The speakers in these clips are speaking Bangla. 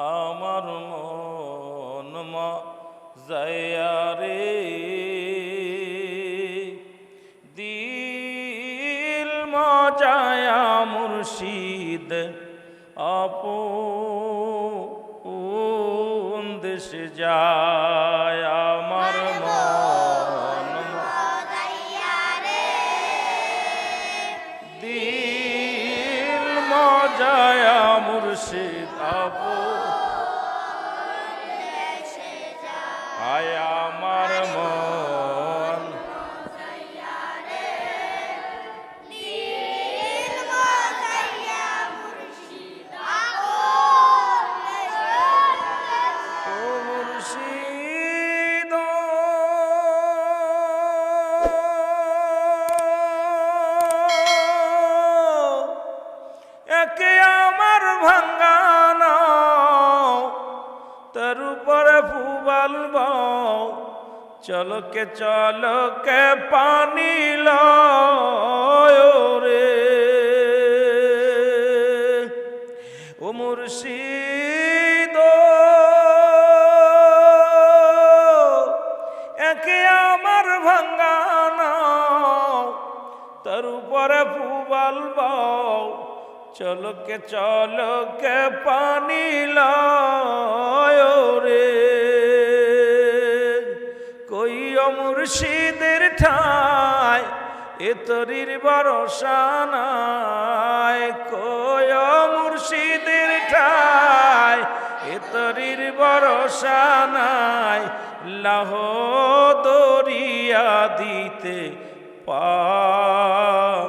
আমার মন যায়া রে। দিল মজায়া মুর্শিদ আপন দেশ যায় আমার মন দিল মজায়া মুর্শিদ আপু ভাঙ্গানো তার উপরে ফুবাল চলকে চলকে পানি রে ও মুর্শিদ, একে আমার ভাঙ্গানো তার উপরে ফুবাল বাও। চলকে চলকে পানি রে। কই মুর্শিদের ঠাই, এ তরির ভরসা নাই। কই মুর্শিদের ঠাই, এ তরির ভরসা নাই। লাহ দরিয়া দিতে পারে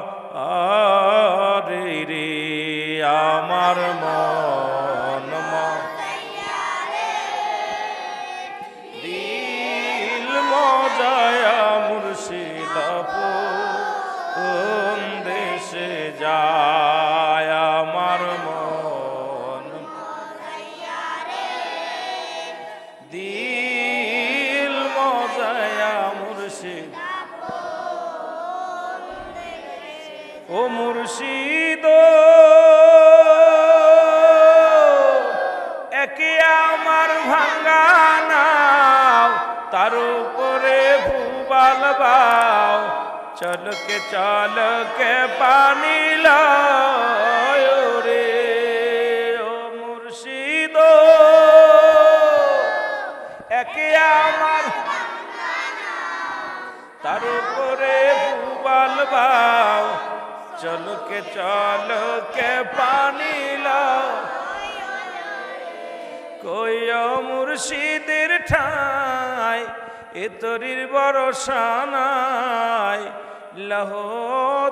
আমার মন। দিল মজায়া মুর্শিদাপুর দেশে যায় আমার মন। দিল মজায়া মুর্শিদ ও মুর্শিদ একে আমার ভাঙ্গা নাও, তার উপরে ভুবাল বাও। চলকে চলকে পানি লয় ও মুর্শিদ। একে আমার তার উপরে ভুবাল বাও। চলকে চলকে পানি কই মুর্শিদের ঠাই, এ তরির ভরসা নাই। লহ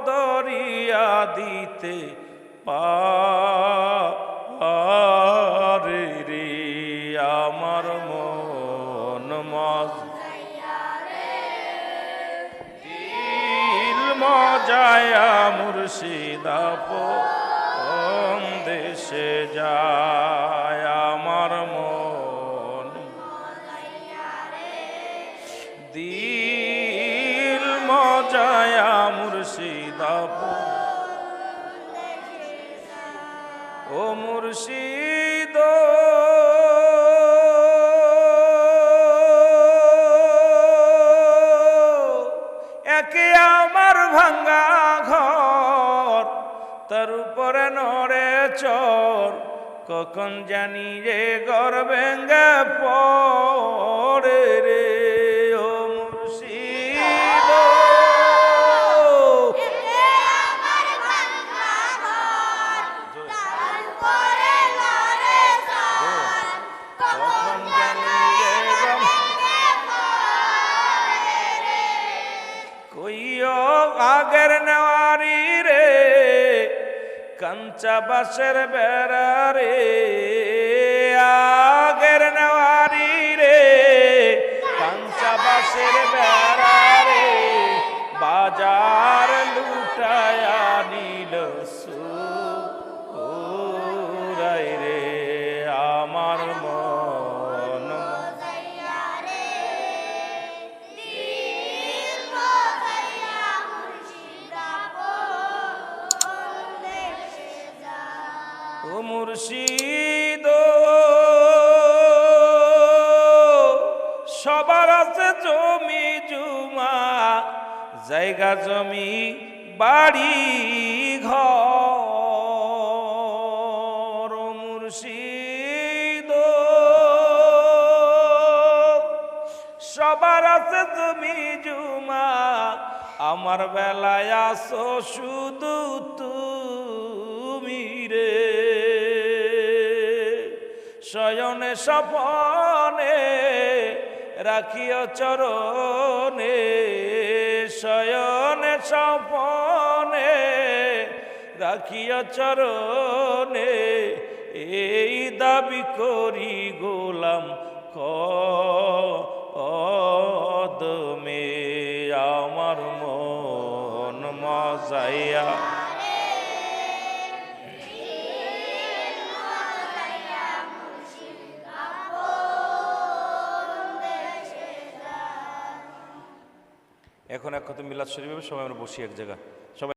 দরিয়া দিতে পারে আমার মন মজ। দিল মজায়া মুর্শিদাপ দেশে যায় ও মুর্শিদ। একে আমার ভাঙ্গা ঘর, তার উপরে নড়ে চর, কখন জানি রে গর ভেঙ্গে কাঞ্চা বাসের বেড়ারে আগের নেওয়ারি রে। কাঞ্চা বাসের বেড়ারে বাজার লুটায়া নিল সুরাই জায়গা জমি, বাড়ি, ঘর, মুর্শিদ। সবার আছে তুমি জুমা, আমার বেলায় আসো শুধু তুমি রে। শয়নে স্বপনে, রাখিও চরণে। শয়নে সপনে রাখিয়া চরণে এই দাবি করি গোলাম কদমে এখন এক কথা মিলাদ শরীফ হবে, সবাই আমরা বসি এক জায়গা সবাই